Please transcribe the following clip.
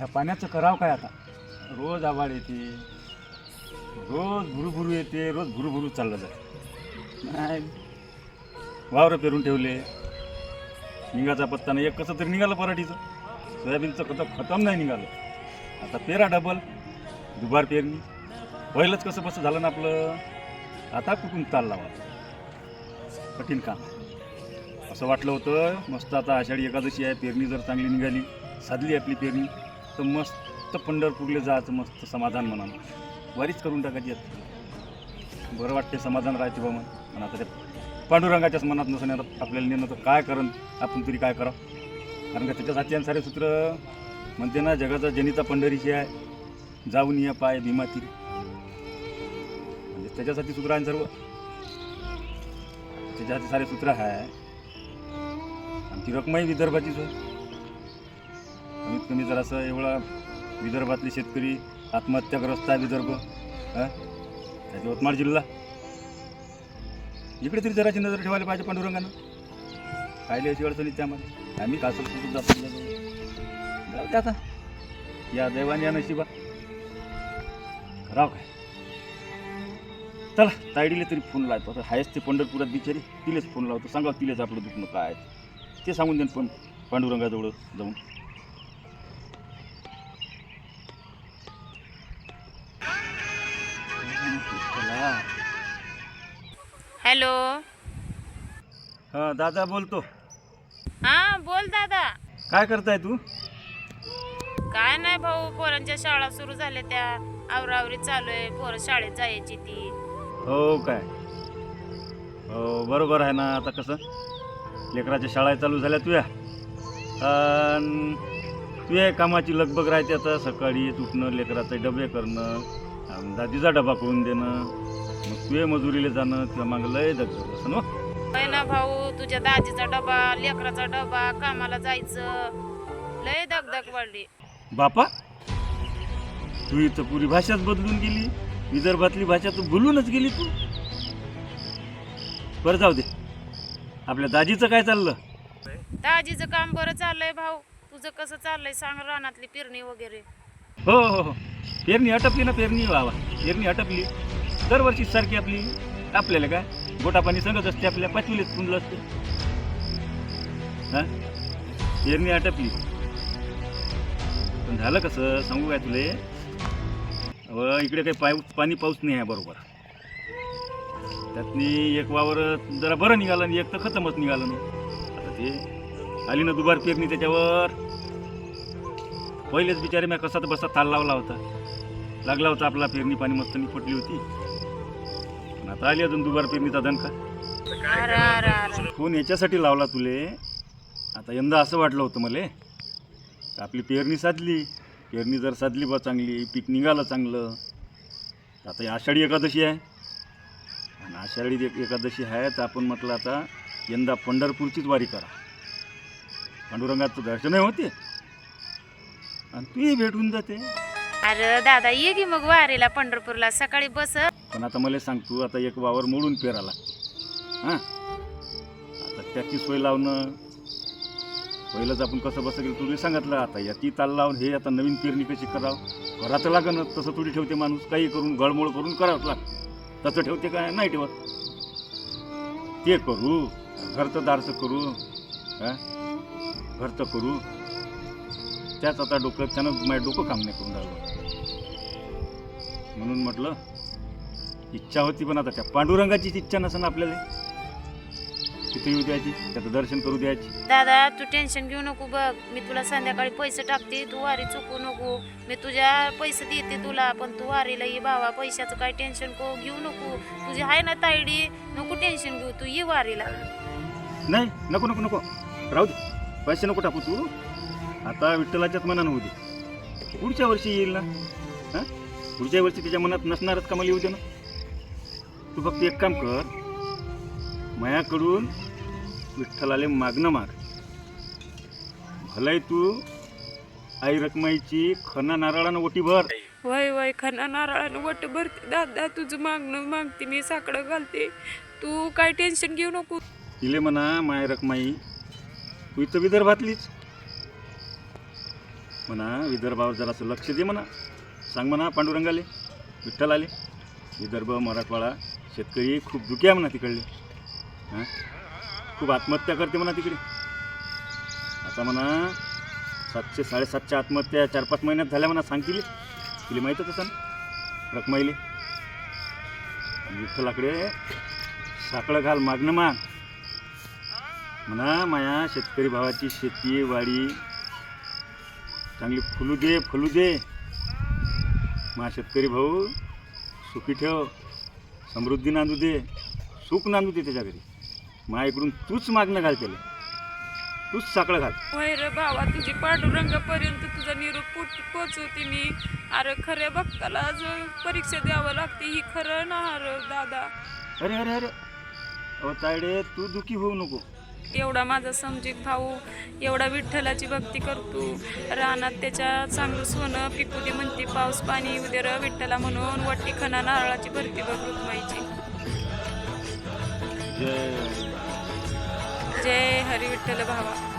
ह्या पाण्याचं करावं काय आता? रोज आवाड येते. रोज भुरुभुरू येते रोज भुरुभुरू चाललं जातं. नाही. वावरं पेरून ठेवले. निघाचा पत्ता नाही. एक कसं तरी निघालं पराठीचं. सोयाबीनचं कसं खतम नाही निघालं. आता पेरा डबल दुबार पेरणी. पहिलंच कसं कसं झालं ना आपलं? आता कुठून ताल लावा? कठीण काम. असं वाटलं होतं मस्त आता आषाढी एकादशी आहे पेरणी जर चांगली निघाली साधली आपली पेरणी. तर मस्त पंढरपूरला जायचं मस्त समाधान म्हणा वारीच करून टाकायची आता बरं वाटते समाधान राहते बा मग. आता त्या पांडुरंगाच्याच मनात नसून आता आपल्याला नेणं तर काय करण आपण तरी काय करावं? कारण का त्याच्यासाठी आणि सारे सूत्र म्हणते ना जगाचा जनिता पंढरीची आहे. जाऊन या पाय भीमातील. म्हणजे त्याच्यासाठी सूत्र आहे सर्व. त्याच्यासाठी सारे सूत्र आहे. आमची रकमाही विदर्भाचीच आहे कमीत कमी जरासं एवढा विदर्भातले शेतकरी आत्महत्याग्रस्त आहे विदर्भ हा? त्याचा यवतमाळ जिल्हा इकडे तरी जराची नजर ठेवायला पाहिजे पांडुरंगानं. काय अशी अडचणी त्यामध्ये आम्ही कासर सुटून जातो जाऊ आता. या दैवाने या नशिबा राव काय? चला ताईडीला तरी फोन लावतो. आता हायच ते पंढरपुरात बिचारी तिलेच फोन लावतो. सांगा तिलेच आपलं दुखणं काय आहे. ते सांगून देईन पण पांडुरंगाजवळ जाऊन. हॅलो. हा दादा बोलतो. हा बोल दादा. काय करताय तू? काय नाही भाऊ पोरांच्या शाळा सुरू झाल्या त्या. आवरावरी चालू आहे पोरं शाळेत जायची ती. हो काय? हो बरोबर आहे ना आता कसं? लेकराच्या शाळा चालू झाल्या तुया. अन तुया कामाची लगबग राहते आता. सकाळी उठणं लेकराचे डबे करणं अन दादीचा डबा करून देणं. तुये मजुरीला जाणं तुझ्या मागं लय दगदग असं ना भाऊ तुझ्या दाजीचा डबा लेकराचा डबा कामाला जायचं. लय दगदग वाढली बापा तू इथं पुरी भाषाच बदलून गेली. विदर्भातली भाषा तू भुलूनच गेली तू. बरं जाऊ दे. आपल्या दाजीचं काय चाललं? दाजीचं काम बरं चाललंय भाऊ. तुझं कसं चाललंय सांग रानातली पेरणी वगैरे. हो हो हो. पेरणी अटपली ना पेरणी व्हावा पेरणी अटपली दरवर्षी सारखी आपली आपल्याला काय? गोटापाणी सांगत असते आपल्या पाचवीलेच फुंडलं असते. हा? पेरणी आटपली. पण झालं कसं? सांगू काय तुले? अहो इकडे काही पाय पाणी पाऊस नाही आहे बरोबर. त्यातनी एक वावर जरा बरं निघालं आणि एक तर खतमच निघालं नाही. आता ते आली ना दुबार पेरणी त्याच्यावर. पहिलेच बिचारे मी कसा तर बसा ताल लावला होता. लागला होता आपला पेरणी पाणी मस्त फुटली होती. आता आली अजून दुबार पेरणीचा दणका. अरे अरे अरे. फोन याच्यासाठी लावला तुले. आता यंदा असं वाटलं होतं मला का आपली पेरणी साधली. पेरणी जर साधली बा चांगली पीक निघालं चांगलं. आता ही आषाढी एकादशी आहे. आणि आषाढी एक- एकादशी आहे तर आपण म्हटलं आता यंदा पंढरपूरचीच वारी करा. पांडुरंगाचं दर्शनही होते आणि तूही भेटून जाते. अरे दादा ये की मग वारीला पंढरपूरला. सकाळी बस. पण आता मला सांग तू आता एक वावर मोडून पेरा लागते हां? आता त्याची सोय लावणं पहिलंच आपण कसं बसं गेलं तुला सांगितलं आता याची ताल लावून हे आता नवीन पेरणी कशी करावं? करायचं लागणं तसं थोडी ठेवते माणूस काही करून गळमोळ करून करावंच लागतं. तसं ठेवते काय नाही ठेवत. ते करू घरचं दारचं करू हां? घरचं करू. त्याच आता डोकं त्यानं माझ्या डोकं काम नाही करून राहिलं. म्हणून म्हटलं इच्छा होती पण आता त्या पांडुरंगाचीच इच्छा नसेल आपल्याला. तिथे येऊ द्यायची त्याचं दर्शन करू द्यायची. दादा तू टेन्शन घेऊ नको बघ. मी तुला संध्याकाळी पैसे टाकते. तू वारी चुकू नको. मी तुझ्या पैसे देते तुला पण तू वारीला ये बाबा पैशाचं काय टेन्शन को घेऊ नको. तुझी आहे ना तायडी? नको टेन्शन घेऊ तू. ये वारीला. नाही नको नको नको. राहू दे. पैसे नको टाकू तू. आता विठ्ठलाच्याच मनानं होऊ दे. पुढच्या वर्षी येईल ना? हां? पुढच्या वर्षी त्याच्या मनात नसणारच का मला येऊ दे ना? तू फक्त एक काम कर मायाकडून विठ्ठलाले मागणं माग. भलाई तू आई रकमाईची खना नारळानं ओटी भर. वय वय खना नारळानं वट भरते दादा तुझं मागणं मागते मी साकडं घालते. तू काय टेन्शन घेऊ नको. तिले म्हणा माय रकमाई तू इथं विदर्भातलीच म्हणा विदर्भावर जरासं लक्ष दे म्हणा. सांग म्हणा पांडुरंगाले विठ्ठल आले विदर्भ मराठवाडा शेतकरी खूप दुखी आहे म्हणा तिकडले. हां? खूप आत्महत्या करते म्हणा तिकडे. आता म्हणा सातशे साडेसातशे आत्महत्या चार पाच महिन्यात झाल्या म्हणा सांगतील. तिला माहीतच असं रकमाईले. विठ्ठलाकडे साकडं घाल मागणं माग. म्हणा माया शेतकरी भावाची शेती वाडी. चांगली फुलू दे फुलू दे. मा शेतकरी भाऊ सुखी ठेव. समृद्धी नांदू दे सुख नांदू दे त्याच्या घरी. मा इकडून तूच मागणं घाल त्याला. तूच साकडं घाल. होय रे भावा तुझी पांडुरंगापर्यंत तुझा निरोप पोच पोचवते मी. अरे खऱ्या भक्ताला जो परीक्षा द्यावं लागते ही खरं ना रे दादा. अरे अरे अरे. अहो तायडे तू दुखी होऊ नको. एवढा माझा समजित भाऊ एवढा विठ्ठलाची भक्ती करतो. रानात त्याच्या चांगलं सोनं पिकू दे म्हणते पाऊस पाणी येऊ दे र विठ्ठला म्हणून वट्टी खना नारळाची भरती बघ रुक्माईची. जय. जय हरी विठ्ठल भावा.